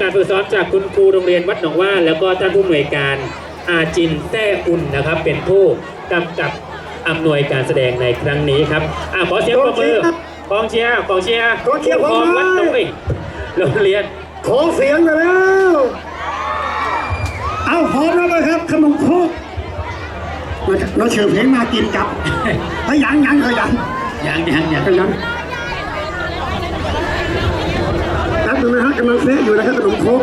การฝึกซ้อมจากคุณครูโรงเรียนวัดหนองว่า แล้วก็ท่านผู้อำนวยการอาจินแต้อุ่นนะครับ เป็นผู้กำกับอำนวยการแสดงในครั้งนี้ครับอะขอเสียงปรบมือกองเชียร์กองเชียร์กองเชียร์พร้อมไหมวัดหนองว่าโรงเรียนขอเสียงหน่อยแล้ว เอาพร้อมแล้วนะครับขนมครกเราเชิญเพลงมากินกับถ้ายังยังก็ยังยังยังยังก็ยังแป๊บนึงนะฮะ กำลังเฟะอยู่นะครับขนมครกไ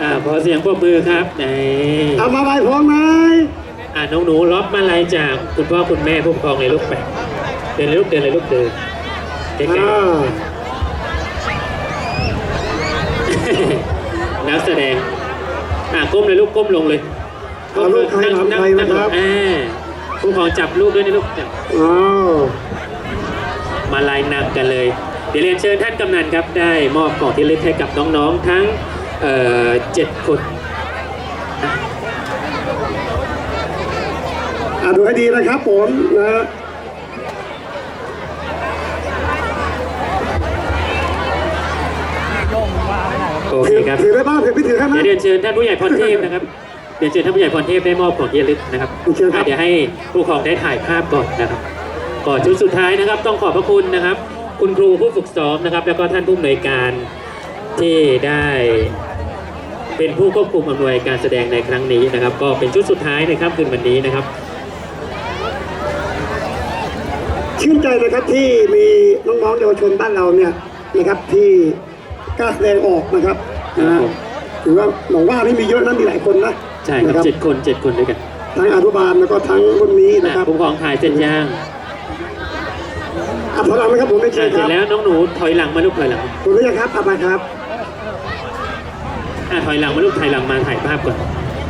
อ่าขอเสียงปรบมือครับไหนเอามาใบพร้อมไหมอ่าน้องหนูรับมาลัยจากคุณพ่อคุณแม่ผู้ปกครองเลยลูกไปเดินเลยลูกเดินเลยลูกเดินเก่งอ่าๆนักแสดง อ่าก้มเลยลูกก้มลงเลยเอาลูกใครถามใครนะครับอ่าผู้ปกครองจับลูกด้วยนะลูกจับ อ้าวมาลายหนักกันเลย เดี๋ยวเรียนเชิญท่านกำนันครับได้มอบของที่ระลึกให้กับน้องๆ ทั้ง เอ่อเจ็ดคนอ่าดูให้ดีนะครับผมนะฮะโอเคถือครับ ถือได้บ้างถือไม่ถือให้ไหม เดี๋ยวเรียนเชิญท่านผู้ใหญ่พรเทพนะครับเรียนเชิญท่านผู้ใหญ่พรเทพได้มอบของที่ระลึกนะครับเชิญครับอะเดี๋ยวให้ผู้ปกครองได้ถ่ายภาพก่อนนะครับ ก่อนชุดสุดท้ายนะครับ ต้องขอบพระคุณนะครับ คุณครูผู้ฝึกซ้อมนะครับ แล้วก็ท่านผู้อำนวยการที่ได้ เป็นผู้ควบคุมอำนวยการแสดงในครั้งนี้นะครับ ก็เป็นชุดสุดท้ายในค่ำคืนวันนี้นะครับ ชื่นใจนะครับที่มีน้องๆเยาวชนบ้านเราเนี่ยนะครับที่กล้าแสดงออกนะครับนะฮะถือว่าหนองว่านี่มีเยอะนะมีหลายคนนะใช่ครับนะเจ็ดคนเจ็ดคนด้วยกันทั้งอนุบาลแล้วก็ทั้งรุ่นนี้นะนะครับผู้ปกครองถ่ายเสร็จย่างอะพร้อมไหมครับผมไม่อะใช่เสคร็จรับแล้วน้องหนูถอยหลังมาลูกถอยหลัง ผมไม่ใช่ครับเอาไปครับ อะถอยหลังมาลูกถอยหลังมาถ่ายภาพก่อน